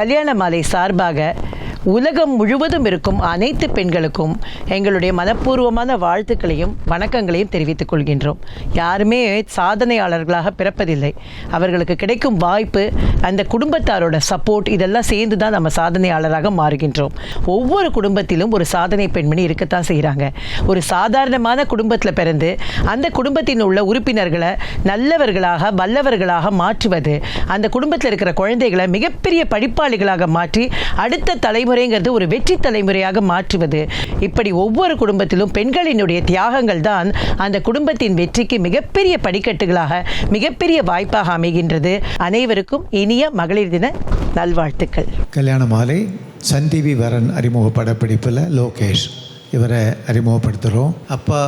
கல்யாண மாலை சார்பாக உலகம் முழுவதும் இருக்கும் அனைத்து பெண்களுக்கும் எங்களுடைய மனப்பூர்வமான வாழ்த்துக்களையும் வணக்கங்களையும் தெரிவித்துக் கொள்கின்றோம். யாருமே சாதனையாளர்களாக பிறப்பதில்லை. அவர்களுக்கு கிடைக்கும் வாய்ப்பு அந்த குடும்பத்தாரோட சப்போர்ட் இதெல்லாம் சேர்ந்து தான் நம்ம சாதனையாளராக மாறுகின்றோம். ஒவ்வொரு குடும்பத்திலும் ஒரு சாதனை பெண்மணி இருக்கத்தான் செய்கிறாங்க ஒரு சாதாரணமான குடும்பத்தில் பிறந்து அந்த குடும்பத்தின் உள்ள உறுப்பினர்களை நல்லவர்களாக வல்லவர்களாக மாற்றுவது அந்த குடும்பத்தில் இருக்கிற குழந்தைகளை மிகப்பெரிய படிப்பாளிகளாக மாற்றி அடுத்த தலைமுறைங்கிறது ஒரு வெற்றி தலைமுறையாக மாற்றுவது. இப்படி ஒவ்வொரு குடும்பத்திலும் பெண்களினுடைய தியாகங்கள் தான் அந்த குடும்பத்தின் வெற்றிக்கு மிகப்பெரிய படிக்கட்டுகளாக மிகப்பெரிய வாய்ப்பாக அமைகின்றது. அனைவருக்கும் இனிய மகளிர் தின நல்வாழ்த்துக்கள். கல்யாண மாலை சன் டிவி வரன் அறிமுக படப்பிடிப்பில் லோகேஷ். இவரை அறிமுகப்படுத்துகிறோம் அப்பா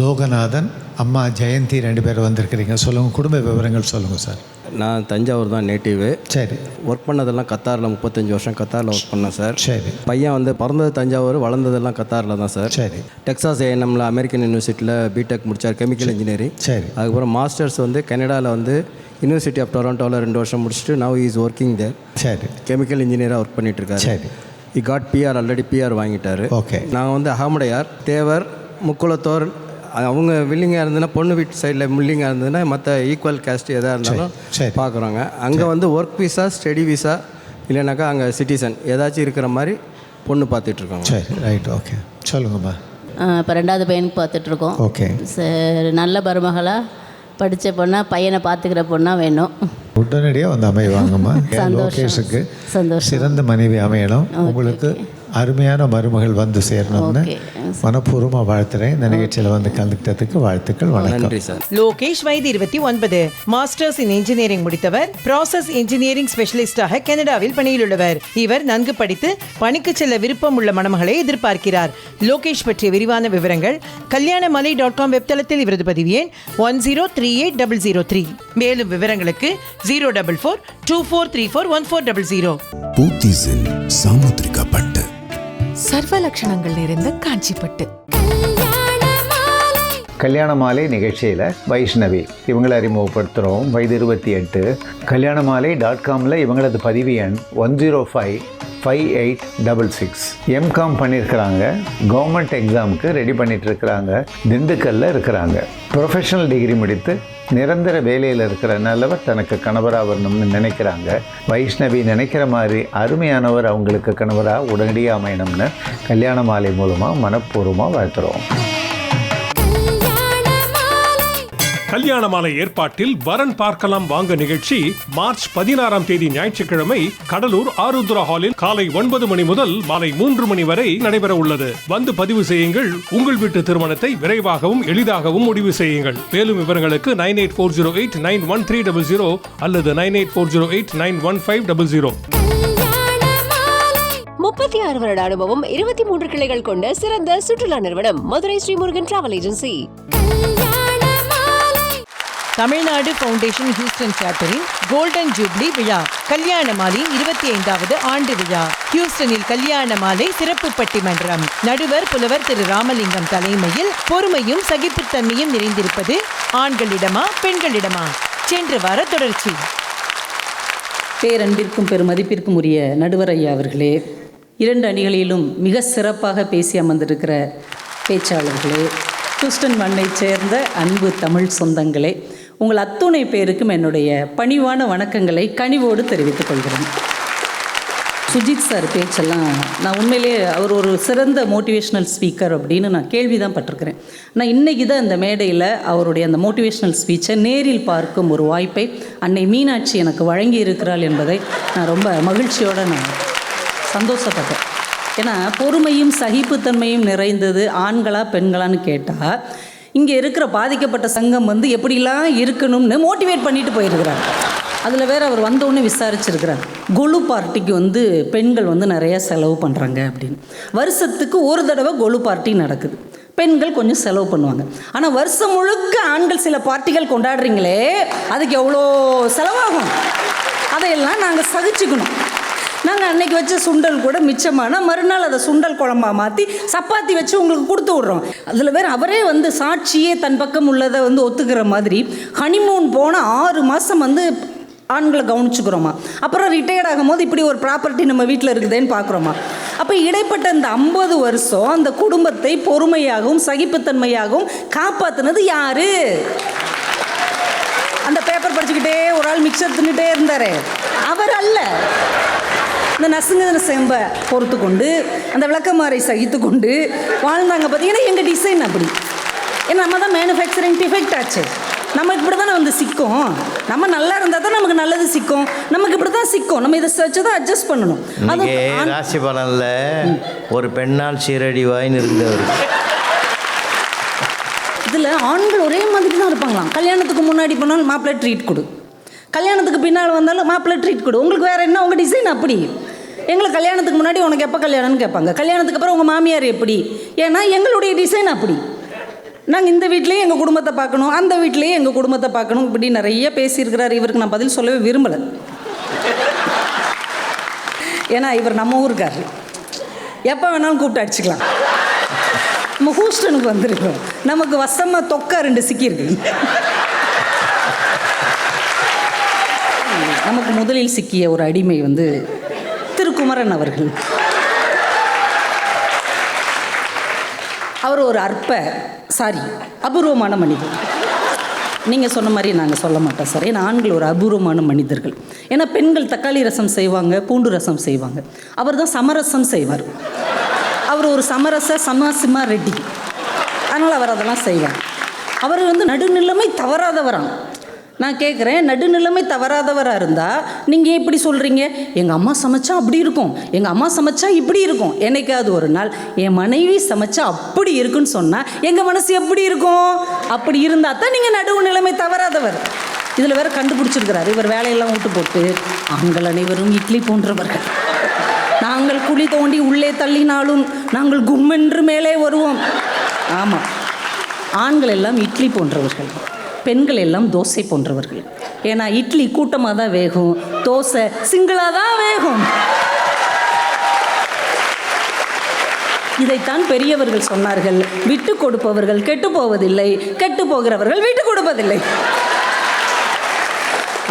லோகநாதன் அம்மா ஜெயந்தி ரெண்டு பேர் வந்திருக்கிறீங்க. சொல்லுங்கள் குடும்ப விவரங்கள் சொல்லுங்கள் சார். நான் தஞ்சாவூர் தான் நேட்டிவு சரி. ஒர்க் பண்ணதெல்லாம் கத்தாரில் முப்பத்தஞ்சு வருஷம் கத்தாரில் ஒர்க் பண்ணேன் சார் சரி. பையன் வந்து பிறந்தது தஞ்சாவூர் வளர்ந்ததெல்லாம் கத்தாரில் தான் சார் சரி. டெக்சாஸ் ஏஎன்எம்ல அமெரிக்கன் யூனிவர்சிட்டியில் பிடெக் முடித்தார் கெமிக்கல் இன்ஜினியரிங் சரி. அதுக்கப்புறம் மாஸ்டர்ஸ் வந்து கனடாவில் வந்து யூனிவர்சிட்டி ஆஃப் டொரண்டோவில் ரெண்டு வருஷம் முடிச்சுட்டு நவ் இஸ் ஒர்க்கிங் தேர் சரி. கெமிக்கல் இன்ஜினியராக ஒர்க் பண்ணிட்டு இருக்காரு. சரி. இ காட் பிஆர் ஆல்ரெடி பிஆர் வாங்கிட்டாரு. ஓகே நான் வந்து அகமுடையார் தேவர் முக்குளத்தோர் அவங்க வில்லிங்காக இருந்ததுன்னா பொண்ணு வீட்டு சைடில் வில்லிங்காக இருந்ததுன்னா மற்ற ஈக்குவல் கேஸ்ட் எதாக இருந்தாலும். பார்க்குறோங்க அங்கே வந்து ஒர்க் விசா ஸ்டடி விசா இல்லைனாக்கா அங்கே சிட்டிசன் ஏதாச்சும் இருக்கிற மாதிரி பொண்ணு பார்த்துட்ருக்காங்க சரி ரைட் ஓகே சொல்லுங்கம்மா. இப்போ ரெண்டாவது பையனுக்கு பார்த்துட்ருக்கோம் ஓகே சரி நல்ல மருமகளாக படித்த பொண்ணா பையனை பார்த்துக்கிற பொண்ணா வேணும். உடனடியாக வந்து அமைவாங்கம்மா. சந்தோஷம். சிறந்த மனைவி அமையணும். உங்களுக்கு அருமையான மருமகள் வந்து சேரணும்னு ஓகே. மனப்பூர்வமாக வாழ்த்துறேன். இந்த நிகழ்ச்சியில் வந்து கலந்துக்கிட்டதுக்கு வாழ்த்துக்கள் வணக்கம். நன்றி சார். லோகேஷ் வயது இருபத்தி ஒன்பது. மாஸ்டர்ஸ் இன் இன்ஜினியரிங் முடித்தவர். ப்ராசஸ் இன்ஜினியரிங் ஸ்பெஷலிஸ்டாக கனடாவில் பணியில் உள்ளவர். இவர் நன்கு படித்து பணிக்கு செல்ல விருப்பம் உள்ள மணமகளை எதிர்பார்க்கிறார். லோகேஷ் பற்றிய விரிவான விவரங்கள் கல்யாணமலை டாட் காம் வெப்தளத்தில் இவரது பதிவு எண் one zero three eight double zero three மேலும் விவரங்களுக்கு zero double four two four three four one four double zero பூத்திஸில் சாமுத்திரிகா பட்டு சர்வ லட்சணங்கள் நிறைந்த காஞ்சிப்பட்டு. கல்யாண மாலை நிகழ்ச்சியில் வைஷ்ணவி. இவங்களை அறிமுகப்படுத்துகிறோம் வயது இருபத்தி எட்டு. கல்யாண மாலை டாட் காமில் இவங்களது பதிவு எண் one zero five five eight double six MCom பண்ணியிருக்கிறாங்க. கவர்மெண்ட் எக்ஸாமுக்கு ரெடி பண்ணிட்டு இருக்கிறாங்க திண்டுக்கல்ல இருக்கிறாங்க. ப்ரொஃபஷனல் டிகிரி முடித்து நிரந்தர வேலையில் இருக்கிற நல்லவர் தனக்கு கணவராக வரணும்னு நினைக்கிறாங்க. வைஷ்ணவி நினைக்கிற மாதிரி அருமையானவர் அவங்களுக்கு கணவராக உடனடியாக அமையணும்னு கல்யாண மாலை மூலமாக மனப்பூர்வமாக வாழ்த்துறோம். கல்யாண மாலை ஏற்பாட்டில் வரன் பார்க்கலாம் வாங்க நிகழ்ச்சி மார்ச் பதினாறாம் தேதி ஞாயிற்றுக்கிழமை கடலூர் ஆருத்ரா ஹாலில் காலை ஒன்பது மணி முதல் மாலை மூன்று மணி வரை நடைபெற உள்ளது. வந்து பதிவு செய்யுங்கள். உங்கள் வீட்டு திருமணத்தை விரைவாகவும் எளிதாகவும் முடிவு செய்யுங்கள். மேலும் விவரங்களுக்கு nine eight four zero eight nine one three double zero அல்லது nine eight four zero eight nine one five double zero. முப்பத்தி ஆறு வருட அனுபவம் இருபத்தி மூன்று கிளைகள் கொண்ட சிறந்த சுற்றுலா நிறுவனம் Madurai Srimurugan travel agency. Tamil Nadu foundation Houston சேட்டரின் golden jubilee விழா கல்யாண மாலையின் இருபத்தி ஐந்தாவது ஆண்டு விழா. ஹியூஸ்டனில் கல்யாண மாலை சிறப்பு பட்டிமன்றம். நடுவர் புலவர் திரு ராமலிங்கம் தலைமையில் பொறுமையும் சகிப்புத்தன்மையும் நிறைந்திருப்பது ஆண்களிடமா பெண்களிடமா? சென்ற வார தொடர்ச்சி. பேரன்பிற்கும் பெருமதிப்பிற்கும் உரிய நடுவர் ஐயா அவர்களே இரண்டு அணிகளிலும் மிக சிறப்பாக பேசி அமர்ந்திருக்கிற பேச்சாளர்களே ஹூஸ்டன் மண்ணைச் சேர்ந்த அன்பு தமிழ் சொந்தங்களே உங்கள் அத்துணை பேருக்கும் என்னுடைய பணிவான வணக்கங்களை கனிவோடு தெரிவித்துக் கொள்கிறேன். சுஜித் சார் பேச்செல்லாம் நான் உண்மையிலேயே அவர் ஒரு சிறந்த மோட்டிவேஷ்னல் ஸ்பீக்கர் அப்படின்னு நான் கேள்வி தான் பட்டிருக்கிறேன். நான் இன்றைக்கி தான் இந்த மேடையில் அவருடைய அந்த மோட்டிவேஷ்னல் ஸ்பீச்சை நேரில் பார்க்கும் ஒரு வாய்ப்பை அன்னை மீனாட்சி எனக்கு வழங்கி இருக்கிறாள் என்பதை நான் ரொம்ப மகிழ்ச்சியோடு நான் சந்தோஷப்பட்டேன். ஏன்னா பொறுமையும் சகிப்புத்தன்மையும் நிறைந்தது ஆண்களா பெண்களான்னு கேட்டால் இங்கே இருக்கிற பாதிக்கப்பட்ட சங்கம் வந்து எப்படிலாம் இருக்கணும்னு மோட்டிவேட் பண்ணிட்டு போயிருக்கிறார். அதில் வேற அவர் வந்தோடனே விசாரிச்சிருக்கிறார். கொலு பார்ட்டிக்கு வந்து பெண்கள் வந்து நிறையா செலவு பண்ணுறாங்க அப்படின்னு. வருஷத்துக்கு ஒரு தடவை கொலு பார்ட்டி நடக்குது. பெண்கள் கொஞ்சம் செலவு பண்ணுவாங்க. ஆனால் வருஷம் முழுக்க ஆண்கள் சில பார்ட்டிகள் கொண்டாடுறீங்களே அதுக்கு எவ்வளோ செலவாகும்? அதையெல்லாம் நாங்கள் சகிச்சுக்கணும். நாங்கள் அன்னைக்கு வச்ச சுண்டல் கூட மிச்சமான மறுநாள் அதை சுண்டல் குழம்பா மாற்றி சப்பாத்தி வச்சு உங்களுக்கு கொடுத்து விட்றோம். அதில் வேறு அவரே வந்து சாட்சியே தன் பக்கம் உள்ளதை வந்து ஒத்துக்கிற மாதிரி ஹனிமூன் போன ஆறு மாதம் வந்து ஆண்களை கவனிச்சுக்கிறோமா. அப்புறம் ரிட்டையர்ட் ஆகும்போது இப்படி ஒரு ப்ராப்பர்ட்டி நம்ம வீட்டில் இருக்குதேன்னு பார்க்குறோமா அப்போ இடைப்பட்ட இந்த ஐம்பது வருஷம் அந்த குடும்பத்தை பொறுமையாகவும் சகிப்புத்தன்மையாகவும் காப்பாற்றினது யாரு? அந்த பேப்பர் படிச்சுக்கிட்டே ஒரு ஆள் மிக்சர் தின்னுட்டே இருந்தார். அவர் அல்ல. இந்த நசுங்க செம்ப பொறுத்து கொண்டு அந்த விளக்கமாறை சகித்து கொண்டு வாழ்ந்தாங்க பார்த்தீங்கன்னா எங்கள் டிசைன் அப்படி. ஏன்னா நம்ம தான் மேனுஃபேக்சரிங் டிஃபெக்ட் ஆச்சு. நமக்கு இப்படி தானே வந்து சிக்கும். நம்ம நல்லா இருந்தால் தான் நமக்கு நல்லது சிக்கும். நமக்கு இப்படி தான் சிக்கும். நம்ம இதை வச்சு தான் அட்ஜஸ்ட் பண்ணணும் அது ராசி பலனில் ஒரு பெண்ணால் சீரடி வாய்ன்னு இருந்தவர். இதில் ஆண்கள் ஒரே மாதிரி தான் இருப்பாங்களாம். கல்யாணத்துக்கு முன்னாடி போனாலும் மாப்பிள்ளை ட்ரீட் கொடு. கல்யாணத்துக்கு பின்னால் வந்தாலும் மாப்பிள்ளை ட்ரீட் கொடு. உங்களுக்கு வேறு என்ன? உங்கள் டிசைன் அப்படி. எங்களுக்கு கல்யாணத்துக்கு முன்னாடி உனக்கு எப்போ கல்யாணம்னு கேட்பாங்க. கல்யாணத்துக்கு அப்புறம் உங்கள் மாமியார் எப்படி? ஏன்னா எங்களுடைய டிசைன் அப்படி. நாங்கள் இந்த வீட்லேயும் எங்கள் குடும்பத்தை பார்க்கணும் அந்த வீட்லேயும் எங்கள் குடும்பத்தை பார்க்கணும் இப்படி நிறைய பேசியிருக்கிறார். இவருக்கு நான் பதில் சொல்லவே விரும்பலை. ஏன்னா இவர் நம்ம ஊருக்கார். எப்போ வேணாலும் கூப்பிட்டு அடிச்சுக்கலாம். நம்ம ஹூஸ்டனுக்கு வந்திருக்கோம். நமக்கு வசமாக தொக்கா ரெண்டு சிக்கியிருக்கு நமக்கு முதலில் சிக்கிய ஒரு அடிமை வந்து குமரன் அவர்கள். அவர் ஒரு அற்ப சாரி அபூர்வமான மனிதர். நீங்கள் சொன்ன மாதிரி நாங்கள் சொல்ல மாட்டோம் சார். ஏன்னா ஆண்கள் ஒரு அபூர்வமான மனிதர்கள். ஏன்னா பெண்கள் தக்காளி ரசம் செய்வாங்க பூண்டு ரசம் செய்வாங்க. அவர் தான் சமரசம் செய்வார். அவர் ஒரு சமரச சமாசிமா ரெட்டி. அதனால் அவர் அதெல்லாம் செய்வார். அவர் வந்து நடுநிலைமை தவறாதவரான் நான் கேட்குறேன் நடுநிலைமை தவறாதவராக இருந்தால் நீங்கள் எப்படி சொல்கிறீங்க எங்கள் அம்மா சமைச்சா அப்படி இருக்கும். எங்கள் அம்மா சமைச்சா இப்படி இருக்கும். என்னைக்காவது ஒரு நாள் என் மனைவி சமைச்சா அப்படி இருக்குன்னு சொன்னால் எங்கள் மனசு எப்படி இருக்கும்? அப்படி இருந்தால் தான் நீங்கள் நடுவு நிலைமை தவறாதவர். இதில் வேற கண்டுபிடிச்சிருக்கிறாரு. இவர் வேலையெல்லாம் விட்டு போட்டு ஆண்கள் அனைவரும் இட்லி போன்றவர்கள். நாங்கள் குழி தோண்டி உள்ளே தள்ளினாலும் நாங்கள் கும்மென்று மேலே வருவோம். ஆமாம் ஆண்கள் எல்லாம் இட்லி போன்றவர்கள். பெண்கள் எல்லாம் தோசை போன்றவர்கள். ஏன்னா இட்லி கூட்டமாக தான் வேகும் தோசை சிங்கிளாக தான் வேகும். இதைத்தான் பெரியவர்கள் சொன்னார்கள். விட்டு கொடுப்பவர்கள் கெட்டு போவதில்லை கெட்டு போகிறவர்கள் விட்டு கொடுப்பதில்லை.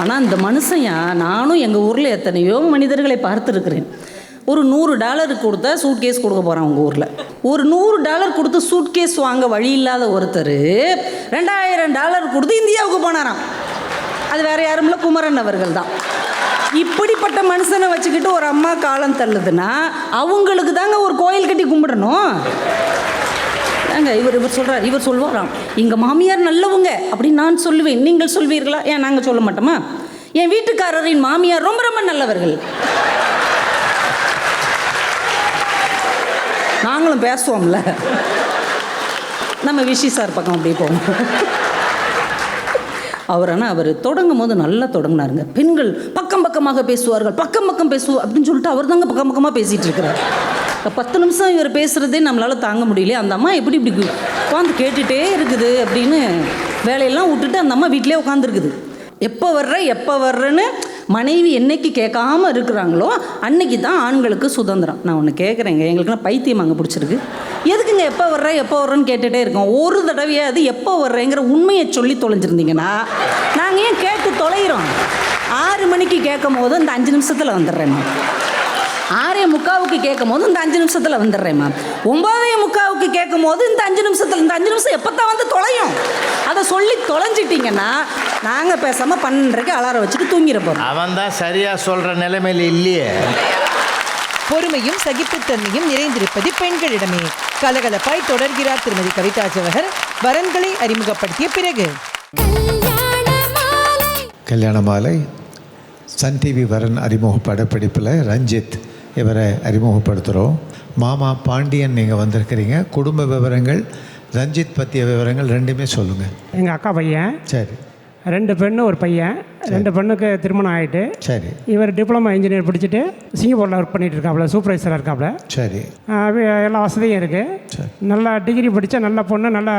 ஆனால் இந்த மனுஷன் நானும் எங்கள் ஊரில் எத்தனையோ மனிதர்களை பார்த்துருக்கிறேன். ஒரு நூறு டாலர் கொடுத்தா சூட்கேஸ் கொடுக்க போகிறான் உங்கள் ஊரில். ஒரு நூறு டாலர் கொடுத்து சூட்கேஸ் வாங்க வழி இல்லாத ஒருத்தர் ரெண்டாயிரம் டாலர் கொடுத்து இந்தியாவுக்கு போனாராம். அது வேற யாரும் இல்லை குமரன் அவர்கள் தான். இப்படிப்பட்ட மனுஷனை வச்சுக்கிட்டு ஒரு அம்மா காலம் தள்ளுதுன்னா அவங்களுக்கு தாங்க ஒரு கோயில் கட்டி கும்பிடணும். ஏங்க இவர் இவர் சொல்கிறார் இவர் சொல்வாராம் எங்கள் மாமியார் நல்லவங்க அப்படின்னு நான் சொல்லுவேன். நீங்கள் சொல்வீர்களா? ஏன் நாங்கள் சொல்ல மாட்டோமா? என் வீட்டுக்காரரின் மாமியார் ரொம்ப ரொம்ப நல்லவர்கள். நாங்களும் பேசுவோம்ல. நம்ம விஷி சார் பக்கம் அப்படியே போவோம். அவர் ஆனால் அவர் தொடங்கும் போது நல்லா தொடங்கினாருங்க. பெண்கள் பக்கம் பக்கமாக பேசுவார்கள். பக்கம் பக்கம் பேசுவோம் அப்படின்னு சொல்லிட்டு அவர் தாங்க பக்கம் பக்கமாக பேசிகிட்டு இருக்கிறார். பத்து நிமிஷம் இவர் பேசுகிறதே நம்மளால் தாங்க முடியல அந்த அம்மா எப்படி இப்படி உட்காந்து கேட்டுகிட்டே இருக்குது அப்படின்னு வேலையெல்லாம் விட்டுட்டு அந்த அம்மா வீட்டிலே உட்காந்துருக்குது எப்போ வர்ற எப்போ வர்றேன்னு மனைவி என்னைக்கு கேட்காம இருக்கிறாங்களோ அன்னைக்கு தான் ஆண்களுக்கு சுதந்திரம். நான் ஒன்று கேட்குறேங்க எங்களுக்குலாம் பைத்தியம் அங்கே பிடிச்சிருக்கு. எதுக்குங்க எப்போ வர்ற எப்போ வர்றேன்னு கேட்டுகிட்டே இருக்கோம். ஒரு தடவையாவது எப்போ வர்றேங்கிற உண்மையை சொல்லி தொலைஞ்சிருந்தீங்கன்னா நாங்கள் ஏன் கேட்டு தொலைகிறோம்? ஆறு மணிக்கு கேட்கும் போது இந்த அஞ்சு நிமிஷத்தில் வந்துடுறேன் ஆறே முக்காவுக்கு கேட்கும் போது இந்த அஞ்சு நிமிஷத்தில் வந்துடுறேம்மா ஒன்பதே முக்காவுக்கு கேட்கும் போது இந்த அஞ்சு நிமிஷத்தில் இந்த அஞ்சு நிமிஷம் எப்போ தான் வந்து தொலையும்? அதை சொல்லி தொலைஞ்சிட்டிங்கன்னா நாங்கள் பேசாமல் பன்னெண்டரைக்கு அலாரம் வச்சுட்டு தூங்கிட போகிறோம் அவன் தான் சரியாக சொல்கிற நிலைமையில் இல்லையே. பொறுமையும் சகிப்புத்தன்மையும் நிறைந்திருப்பது பெண்களிடமே. கலகலப்பாய் தொடர்கிறார் திருமதி கவிதா ஜவஹர். வரன்களை அறிமுகப்படுத்திய பிறகு. கல்யாண மாலை. சன் டிவி வரன் அறிமுக படப்பிடிப்பில் ரஞ்சித். இவரை அறிமுகப்படுத்துகிறோம் மாமா பாண்டியன் நீங்கள் வந்திருக்கிறீங்க. குடும்ப விவரங்கள் ரஞ்சித் பற்றிய விவரங்கள் ரெண்டுமே சொல்லுங்கள் எங்கள் அக்கா பையன். சரி. ரெண்டு பெண்ணு ஒரு பையன். ரெண்டு பெண்ணுக்கு திருமணம் ஆகிட்டு சரி. இவர் டிப்ளமா இன்ஜினியர் படிச்சுட்டு சிங்கப்பூரில் ஒர்க் பண்ணிட்டு இருக்காப்புல சூப்பர்வைசராக இருக்காப்புல சரி. எல்லா வசதியும் இருக்குது நல்லா டிகிரி படித்தா நல்ல பொண்ணு நல்லா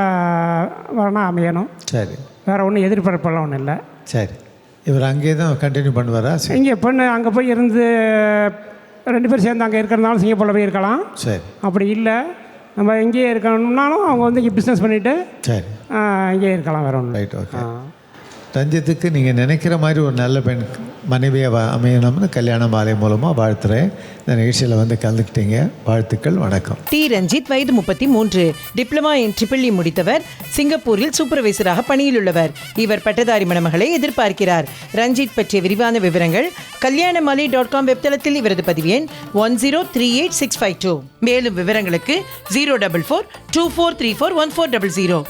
வரணும் அமையணும். சரி. வேறு ஒன்றும் எதிர்பார்ப்பெல்லாம் ஒன்றும் இல்லை. சரி. இவர் அங்கேயே தான் கண்டினியூ பண்ணுவாரா இங்கே பொண்ணு அங்கே போய் இருந்து ரெண்டு பேரும் சேர்ந்து அங்கே இருக்கிறதுனால சிங்கப்பூரில் போய் இருக்கலாம். சரி. அப்படி இல்லை. நம்ம இங்கேயே இருக்கணும்னாலும் அவங்க வந்து இங்கே பிஸ்னஸ் பண்ணிவிட்டு சரி. இங்கேயே இருக்கலாம் வேறு ஒன்றும் ரைட் ஓகே ரஞ்சித்துக்கு நீங்கள் நினைக்கிற மாதிரி ஒரு நல்ல பெண் மனைவியாக அமையணும்னு கல்யாண மாலை மூலமாக வாழ்த்துறேன். இந்த நிகழ்ச்சியில் வந்து கலந்துக்கிட்டீங்க. வாழ்த்துக்கள் வணக்கம். டி. ரஞ்சித் வயது முப்பத்தி மூன்று டிப்ளமா இன் ட்ரிபிள்இ முடித்தவர். சிங்கப்பூரில் சூப்பர்வைசராக பணியில் உள்ளவர் இவர் பட்டதாரி மணமகளை எதிர்பார்க்கிறார். ரஞ்சித் பற்றிய விரிவான விவரங்கள் கல்யாணமாலை டாட் காம் வெப்தளத்தில் இவரது பதிவு எண் one zero three eight six five two. மேலும் விவரங்களுக்கு zero double four two four three four one four double zero.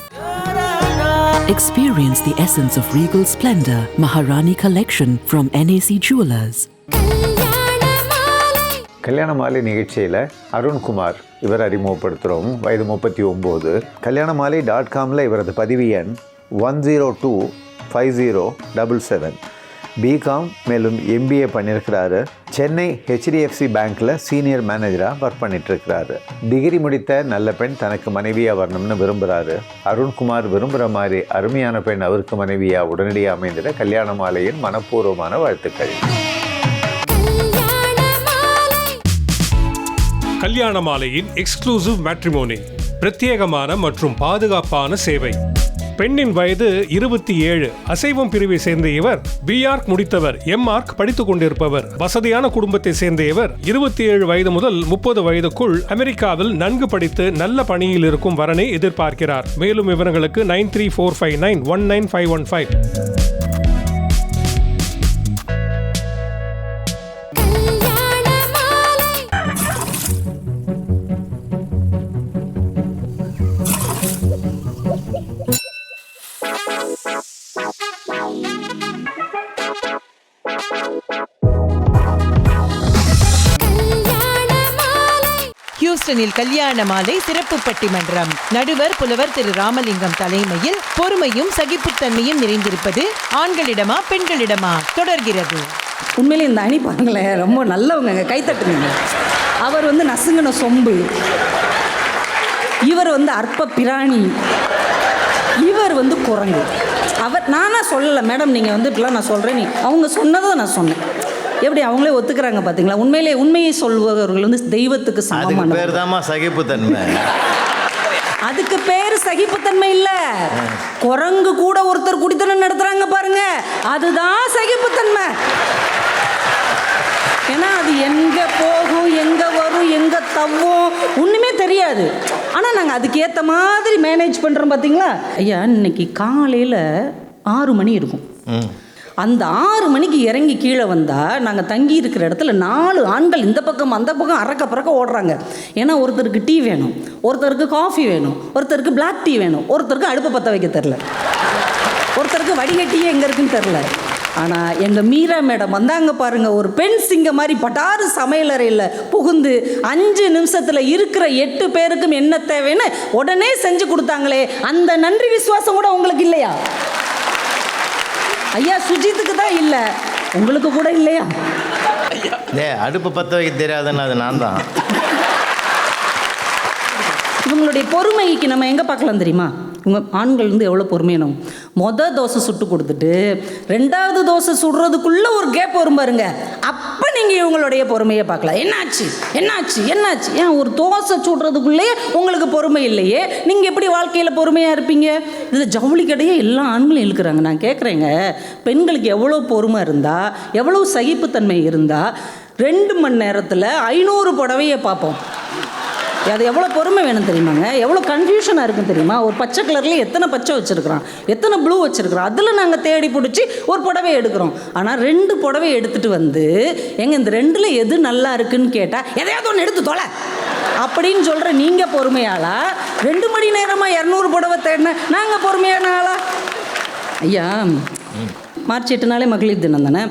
Experience the essence of regal splendor. Maharani Collection from NAC Jewelers. கல்யாண மாலை நிகழ்ச்சியில் அருண்குமார் இவர் அறிமுகப்படுத்துகிறோம் வயது முப்பத்தி ஒம்பது கல்யாண மாலை டாட் காமில் இவரது பதிவு எண் one zero two five zero double seven BCom மேலும் எம்பிஏ பண்ணியிருக்கிறாரு சென்னை ஹெச்டிஎஃப்சி பேங்க்கில் சீனியர் மேனேஜராக ஒர்க் பண்ணிட்டுருக்கிறாரு. டிகிரி முடித்த நல்ல பெண் தனக்கு மனைவியாக வரணும்னு விரும்புகிறாரு அருண்குமார் விரும்புகிற மாதிரி அருமையான பெண் அவருக்கு மனைவியாக உடனடியாக அமைந்திட கல்யாண மாலையின் மனப்பூர்வமான வாழ்த்துக்கள். கல்யாண மாலையின் எக்ஸ்க்ளூசிவ் மேட்ரிமோனி பிரத்யேகமான மற்றும் பாதுகாப்பான சேவை. பெண்ணின் வயது இருபத்தி ஏழு. அசைவம் பிரிவை சேர்ந்த இவர் பிஆர்க் முடித்தவர். எம்ஆர்க் படித்துக் கொண்டிருப்பவர். வசதியான குடும்பத்தை சேர்ந்த இவர் இருபத்தி ஏழு வயது முதல் முப்பது வயதுக்குள் அமெரிக்காவில் நன்கு படித்து நல்ல பணியில் இருக்கும் வரனை எதிர்பார்க்கிறார். மேலும் விவரங்களுக்கு nine three four five nine one nine five one five. ஹியூஸ்டனில் கல்யாண மாலை சிறப்பு பட்டிமன்றம். நடுவர் புலவர் திரு ராமலிங்கம் தலைமையில் பொறுமையும் சகிப்புத்தன்மையும் நிறைந்திருப்பது ஆண்களிடமா பெண்களிடமா தொடர்கிறது. உண்மையிலே இந்த அணி பாருங்களேன் ரொம்ப நல்லவங்க கைத்தட்டுங்க அவர் வந்து நசுங்கின சொம்பு. இவர் வந்து அற்ப பிராணி. இவர் வந்து குரங்கு. அவர் நானாக சொல்லலை மேடம் நீங்கள் வந்து இப்படிலாம் நான் சொல்கிறேன் நீ அவங்க சொன்னதை நான் சொன்னேன். எப்படி அவங்களே ஒத்துக்கிறாங்க பார்த்தீங்களா உண்மையிலே உண்மையை சொல்பவர்கள் வந்து தெய்வத்துக்கு சமமான பேர் தாம்மா சகிப்புத்தன்மை. அதுக்கு பேர் சகிப்புத்தன்மை இல்ல. குரங்கு கூட ஒருத்தர் குடித்தனம் நடத்துறாங்க பாருங்க. அதுதான் சகிப்புத்தன்மை. ஏன்னா அது எங்க போகும் எங்க வரும் எங்க தவ்வும் ஒண்ணுமே தெரியாது. ஆனா நாங்க அதுக்கு ஏத்த மாதிரி மேனேஜ் பண்றோம் பாத்தீங்களா? ஐயா இன்னைக்கு காலையில ஆறு மணி இருக்கும். அந்த ஆறு மணிக்கு இறங்கி கீழே வந்தால் நாங்கள் தங்கி இருக்கிற இடத்துல நாலு ஆண்கள் இந்த பக்கம் அந்த பக்கம் அறக்க பறக்க ஓடுறாங்க. ஏன்னா ஒருத்தருக்கு டீ வேணும் ஒருத்தருக்கு காஃபி வேணும் ஒருத்தருக்கு பிளாக் டீ வேணும் ஒருத்தருக்கு அடுப்பை பற்ற வைக்க தெரில ஒருத்தருக்கு வடிகட்டியே எங்கே இருக்குன்னு தெரில ஆனால் எங்கள் மீரா மேடம் வந்தாங்க பாருங்கள் ஒரு பெண் சிங்க மாதிரி பட்டாறு சமையலறையில் புகுந்து அஞ்சு நிமிஷத்தில் இருக்கிற எட்டு பேருக்கும் என்ன தேவைன்னு உடனே செஞ்சு கொடுத்தாங்களே. அந்த நன்றி விசுவாசம் கூட உங்களுக்கு இல்லையா? ஐயா சுஜித்துக்கு தான் இல்லை. உங்களுக்கு கூட இல்லையா? ஏ அடுப்பு பற்ற வைக்க தெரியாதுன்னு அது நான் தான். இவங்களுடைய பொறுமைக்கு நம்ம எங்கே பார்க்கலாம் தெரியுமா? இவங்க ஆண்கள் வந்து எவ்வளோ பொறுமையானவங்க? மொதல் தோசை சுட்டு கொடுத்துட்டு ரெண்டாவது தோசை சுடுறதுக்குள்ளே ஒரு கேப் வரும் பாருங்க. அப்போ நீங்கள் இவங்களுடைய பொறுமையை பார்க்கலாம். என்னாச்சு? என்னாச்சு? என்னாச்சு? ஏன் ஒரு தோசை சுடுறதுக்குள்ளேயே உங்களுக்கு பொறுமை இல்லையே? நீங்கள் எப்படி வாழ்க்கையில் பொறுமையாக இருப்பீங்க? இதில் ஜவுளி கடையே எல்லா ஆண்களும் இழுக்கிறாங்க. நான் கேட்குறேங்க பெண்களுக்கு எவ்வளோ பொறுமை இருந்தால் எவ்வளோ சகிப்புத்தன்மை இருந்தால் ரெண்டு மணி நேரத்தில் ஐநூறு புடவையை பார்ப்போம். அது எவ்வளோ பொறுமை வேணும் தெரியுமாங்க? எவ்வளோ கன்ஃபியூஷனாக இருக்கும் தெரியுமா? ஒரு பச்சை கலரில் எத்தனை பச்சை வச்சுருக்குறான்? எத்தனை ப்ளூ வச்சுருக்குறான்? அதில் நாங்கள் தேடி பிடிச்சி ஒரு புடவை எடுக்கிறோம். ஆனால் ரெண்டு புடவை எடுத்துகிட்டு வந்து எங்க இந்த ரெண்டில் எது நல்லா இருக்குன்னு கேட்டால் எதையாவது ஒன்று எடுத்து தொலை. அப்படின்னு சொல்கிற நீங்கள் பொறுமையாளா? ரெண்டு மணி நேரமாக இரநூறு புடவை தேடின நாங்கள் பொறுமையான ஆளா? ஐயா மார்ச் எட்டு நாளே மகளிர் தினம் தானே?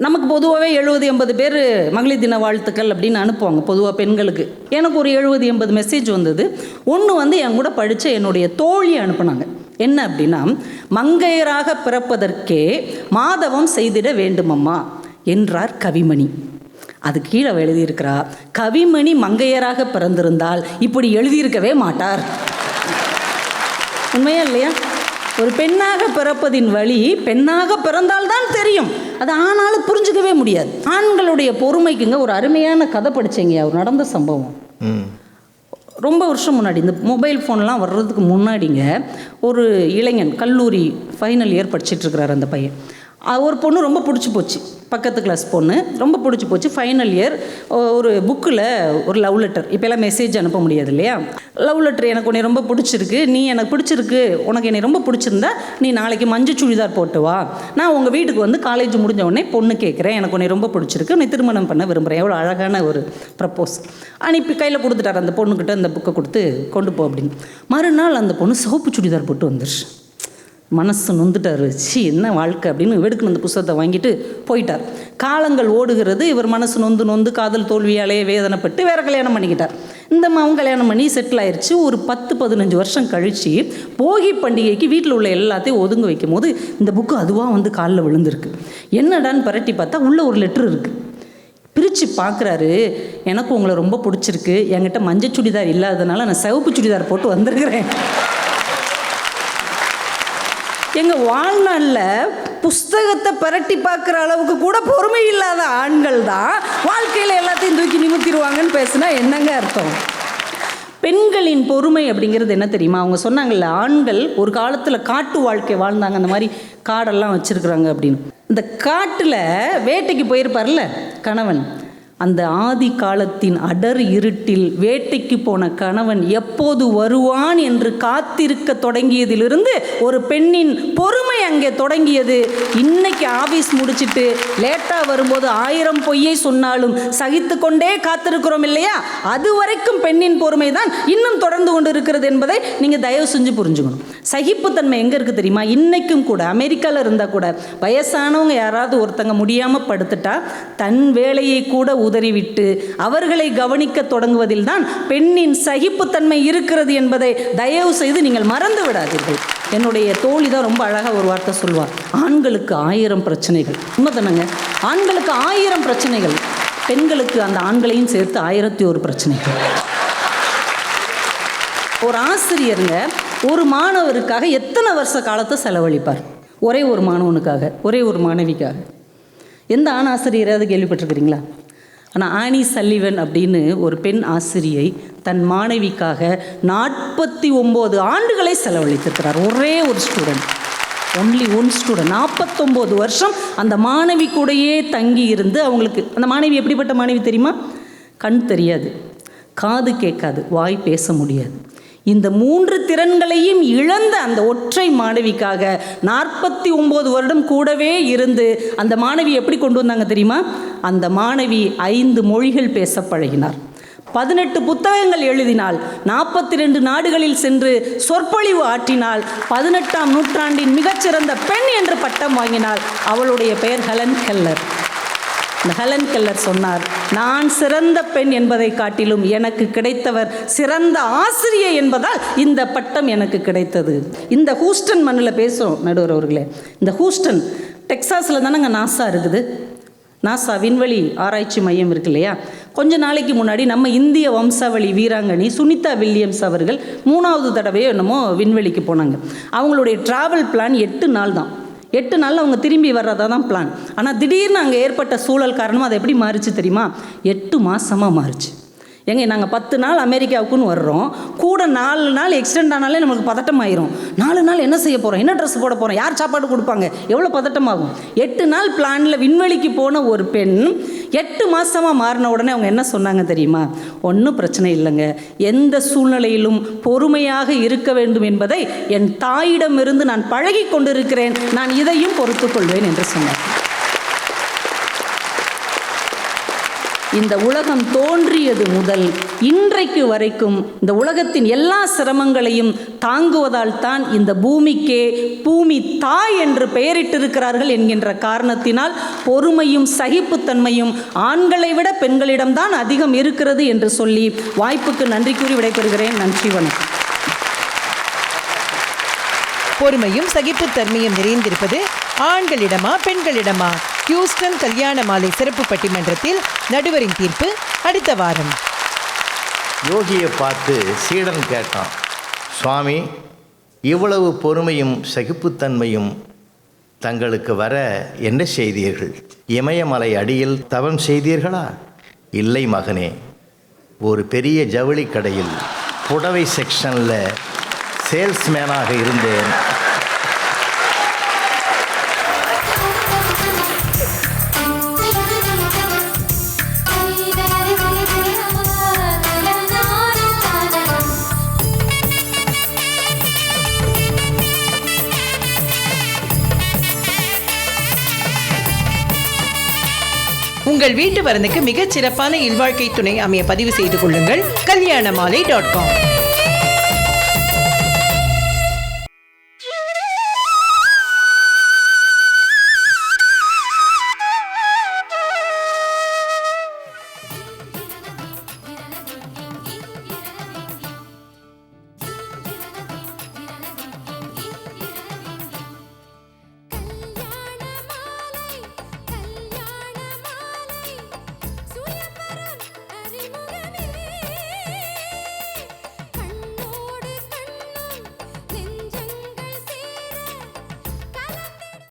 நமக்கு பொதுவாகவே எழுபது எண்பது பேர் மகளிர் தின வாழ்த்துக்கள் அப்படின்னு அனுப்புவாங்க பொதுவாக பெண்களுக்கு. எனக்கு ஒரு எழுபது எண்பது மெசேஜ் வந்தது. ஒன்று வந்து என் கூட படித்த என்னுடைய தோழி அனுப்புனாங்க. என்ன அப்படின்னா மங்கையராக பிறப்பதற்கே மாதவம் செய்திட வேண்டுமம்மா என்றார் கவிமணி. அது கீழே அவ எழுதியிருக்கிறா கவிமணி மங்கையராக பிறந்திருந்தால் இப்படி எழுதியிருக்கவே மாட்டார். உண்மையா இல்லையா? ஒரு பெண்ணாக பிறப்பதின் வழி பெண்ணாக பிறந்தால்தான் தெரியும். அது ஆனாலும் புரிஞ்சுக்கவே முடியாது. ஆண்களுடைய பொறுமைக்குங்க ஒரு அருமையான கதை படிச்சேங்க. அவர் நடந்த சம்பவம். ரொம்ப வருஷம் முன்னாடி இந்த மொபைல் ஃபோன்லாம் வர்றதுக்கு முன்னாடிங்க ஒரு இளைஞன் கல்லூரி ஃபைனல் இயர் படிச்சிட்ருக்கிறார் அந்த பையன். ஒரு பொண்ணு ரொம்ப பிடிச்சி போச்சு. பக்கத்து கிளாஸ் பொண்ணு. ரொம்ப பிடிச்சி போச்சு. ஃபைனல் இயர் ஒரு புக்கில் ஒரு லவ் லெட்டர் இப்போல்லாம் மெசேஜ் அனுப்ப முடியாது இல்லையா? லவ் லெட்டர் எனக்கு உன்னை ரொம்ப பிடிச்சிருக்கு. நீ எனக்கு பிடிச்சிருக்கு. உனக்கு என்னை ரொம்ப பிடிச்சிருந்தா நீ நாளைக்கு மஞ்சள் சுடிதார் போட்டு வா. நான் உங்கள் வீட்டுக்கு வந்து காலேஜ் முடிஞ்ச உடனே பொண்ணு கேட்குறேன் எனக்கு உன்னை ரொம்ப பிடிச்சிருக்கு. உன்னை திருமணம் பண்ண விரும்புகிறேன் எவ்வளோ அழகான ஒரு ப்ரப்போஸ் அனுப்பி கையில் கொடுத்துட்டார். அந்த பொண்ணுக்கிட்ட அந்த புக்கை கொடுத்து கொண்டு போ அப்படின்னு. மறுநாள் அந்த பொண்ணு சிவப்பு சுடிதார் போட்டு வந்துருச்சு. மனசு நொந்துட்டார். சி என்ன வாழ்க்கை அப்படின்னு வெடுக்குன்னு அந்த புஸ்தகத்தை வாங்கிட்டு போயிட்டார். காலங்கள் ஓடுகிறது இவர் மனசு நொந்து நொந்து காதல் தோல்வியாலே வேதனைப்பட்டு வேற கல்யாணம் பண்ணிக்கிட்டார். இந்த மாவும் கல்யாணம் பண்ணி செட்டில் ஆயிடுச்சு ஒரு பத்து பதினஞ்சு வருஷம் கழித்து போகி பண்டிகைக்கு வீட்டில் உள்ள எல்லாத்தையும் ஒதுங்க வைக்கும் போது இந்த புக்கு அதுவாக வந்து காலில் விழுந்திருக்கு. என்னடான்னு பரட்டி பார்த்தா உள்ள ஒரு லெட்ரு இருக்குது பிரித்து பார்க்குறாரு எனக்கு உங்களை ரொம்ப பிடிச்சிருக்கு. என்கிட்ட மஞ்சள் சுடிதார் இல்லாததுனால நான் சிவப்பு சுடிதார் போட்டு வந்திருக்கிறேன். எங்கள் வாழ்நாளில் புஸ்தகத்தை பரட்டி பார்க்குற அளவுக்கு கூட பொறுமை இல்லாத ஆண்கள் தான் வாழ்க்கையில் எல்லாத்தையும் தூக்கி நிமித்திடுவாங்கன்னு பேசுனா என்னங்க அர்த்தம்? பெண்களின் பொறுமை அப்படிங்கிறது என்ன தெரியுமா? அவங்க சொன்னாங்கல்ல ஆண்கள் ஒரு காலத்தில் காட்டு வாழ்க்கை வாழ்ந்தாங்க அந்த மாதிரி காடெல்லாம் வச்சுருக்குறாங்க அப்படின்னு. இந்த காட்டில் வேட்டைக்கு போயிருப்பார்ல கணவன். அந்த ஆதி காலத்தின் அடர் இருட்டில் வேட்டைக்கு போன கணவன் எப்போது வருவான் என்று காத்திருக்க தொடங்கியதிலிருந்து ஒரு பெண்ணின் பொறுமை அங்கே தொடங்கியது. இன்னைக்கு ஆபீஸ் முடிச்சிட்டு லேட்டாக வரும்போது ஆயிரம் பொய்யை சொன்னாலும் சகித்து கொண்டே காத்திருக்கிறோம் இல்லையா? அது வரைக்கும் பெண்ணின் பொறுமை தான் இன்னும் தொடர்ந்து கொண்டு இருக்கிறது என்பதை நீங்கள் தயவு செஞ்சு புரிஞ்சுக்கணும். சகிப்புத்தன்மை எங்கே இருக்குது தெரியுமா? இன்னைக்கும் கூட அமெரிக்காவில் இருந்தால் கூட வயசானவங்க யாராவது ஒருத்தங்க முடியாமல் படுத்துட்டா தன் வேலையை கூட உதறிவிட்டு அவர்களை கவனிக்க தொடங்குவதில் தான் பெண்ணின் சகிப்புத்தன்மை இருக்கிறது என்பதை தயவு செய்து நீங்கள் மறந்து விடாதீர்கள். என்னுடைய தோழி தான் ரொம்ப அழகாக ஒரு வார்த்தை சொல்வார் ஆண்களுக்கு ஆயிரம் பிரச்சனைகள். உண்மை ஆண்களுக்கு ஆயிரம் பிரச்சனைகள். பெண்களுக்கு அந்த ஆண்களையும் சேர்த்து ஆயிரத்தி ஒரு பிரச்சனைகள். ஒரு ஆசிரியருங்க ஒரு மாணவருக்காக எத்தனை வருஷ காலத்தை செலவழிப்பார்? ஒரே ஒரு மாணவனுக்காக ஒரே ஒரு மாணவிக்காக. எந்த ஆண் ஆசிரியராவது கேள்விப்பட்டிருக்கிறீங்களா? ஆனால் ஆனி சல்லிவன் அப்படின்னு ஒரு பெண் ஆசிரியை தன் மாணவிக்காக நாற்பத்தி ஒம்பது ஆண்டுகளை செலவழித்திருக்கிறார். ஒரே ஒரு ஸ்டூடெண்ட் ஒன்லி ஒன் ஸ்டூடெண்ட் நாற்பத்தொம்போது வருஷம் அந்த மாணவி கூடையே தங்கி இருந்து அவங்களுக்கு அந்த மாணவி எப்படிப்பட்ட மாணவி தெரியுமா? கண் தெரியாது. காது கேட்காது. வாய் பேச முடியாது. இந்த மூன்று திறன்களையும் இழந்த அந்த ஒற்றை மாணவிக்காக நாற்பத்தி ஒம்பது வருடம் கூடவே இருந்து அந்த மாணவி எப்படி கொண்டு வந்தாங்க தெரியுமா? அந்த மாணவி ஐந்து மொழிகள் பேச பழகினார். பதினெட்டு புத்தகங்கள் எழுதினால் நாற்பத்தி ரெண்டு நாடுகளில் சென்று சொற்பொழிவு ஆற்றினால் பதினெட்டாம் நூற்றாண்டின் மிகச்சிறந்த பெண் என்று பட்டம் வாங்கினால் அவளுடைய பெயர் ஹெலன் கெல்லர். இந்த ஹெலன் கெல்லர் சொன்னார் நான் சிறந்த பெண் என்பதை காட்டிலும் எனக்கு கிடைத்தவர் சிறந்த ஆசிரியை என்பதால் இந்த பட்டம் எனக்கு கிடைத்தது. இந்த ஹூஸ்டன் மண்ணில் பேசுகிறோம் நடுவர் அவர்களே. இந்த ஹூஸ்டன் டெக்ஸாஸில் தானேங்க நாசா இருக்குது. நாசா விண்வெளி ஆராய்ச்சி மையம் இருக்கு இல்லையா? கொஞ்ச நாளைக்கு முன்னாடி நம்ம இந்திய வம்சாவளி வீராங்கனி சுனிதா வில்லியம்ஸ் அவர்கள் மூணாவது தடவையோ என்னமோ விண்வெளிக்கு போனாங்க. அவங்களுடைய ட்ராவல் பிளான் எட்டு நாள் தான். எட்டு நாளில் அவங்க திரும்பி வர்றதா தான் பிளான் ஆனால் திடீர்னு அங்கே ஏற்பட்ட சூழல் காரணமாக அது எப்படி மாறுச்சு தெரியுமா? எட்டு மாதமாக மாறுச்சு. ஏங்க நாங்கள் பத்து நாள் அமெரிக்காவுக்குன்னு வர்றோம். கூட நாலு நாள் எக்ஸ்டெண்ட் ஆனாலே நமக்கு பதட்டம் ஆயிரும் நாலு நாள் என்ன செய்ய போகிறோம் என்ன ட்ரெஸ் போட போகிறோம் யார் சாப்பாடு கொடுப்பாங்க? எவ்வளோ பதட்டமாகும்? எட்டு நாள் பிளானில் விண்வெளிக்கு போன ஒரு பெண் எட்டு மாதமாக மாறின உடனே அவங்க என்ன சொன்னாங்க தெரியுமா? ஒன்றும் பிரச்சனை இல்லைங்க. எந்த சூழ்நிலையிலும் பொறுமையாக இருக்க வேண்டும் என்பதை என் தாயிடமிருந்து நான் பழகி கொண்டிருக்கிறேன். நான் இதையும் பொறுத்துக்கொள்வேன் என்று சொன்னார். இந்த உலகம் தோன்றியது முதல் இன்றைக்கு வரைக்கும் இந்த உலகத்தின் எல்லா சிரமங்களையும் தாங்குவதால் தான் இந்த பூமிக்கே பூமி தாய் என்று பெயரிட்டிருக்கிறார்கள் என்கின்ற காரணத்தினால் பொறுமையும் சகிப்புத்தன்மையும் ஆண்களை விட பெண்களிடம்தான் அதிகம் இருக்கிறது என்று சொல்லி வாய்ப்புக்கு நன்றி கூறி விடைபெறுகிறேன். நன்றி வணக்கம். பொறுமையும் சகிப்புத்தன்மையும் நிறைந்திருப்பது ஆண்களிடமா பெண்களிடமா? ஹியூஸ்டன் கல்யாண மாலை சிறப்பு பட்டிமன்றத்தில் நடுவரின் தீர்ப்பு அடுத்த வாரம். யோகியை பார்த்து சீடன் கேட்டான் சுவாமி இவ்வளவு பொறுமையும் சகிப்புத்தன்மையும் தங்களுக்கு வர என்ன செய்தீர்கள்? இமயமலை அடியில் தவம் செய்தீர்களா? இல்லை மகனே ஒரு பெரிய ஜவுளி கடையில் புடவை செக்ஷனில் சேல்ஸ்மேனாக இருந்தேன். உங்கள் வீட்டு வரனுக்கு மிகச் சிறப்பான இல்வாழ்க்கை துணை அமைய பதிவு செய்து கொள்ளுங்கள். கல்யாண மாலை டாட் காம்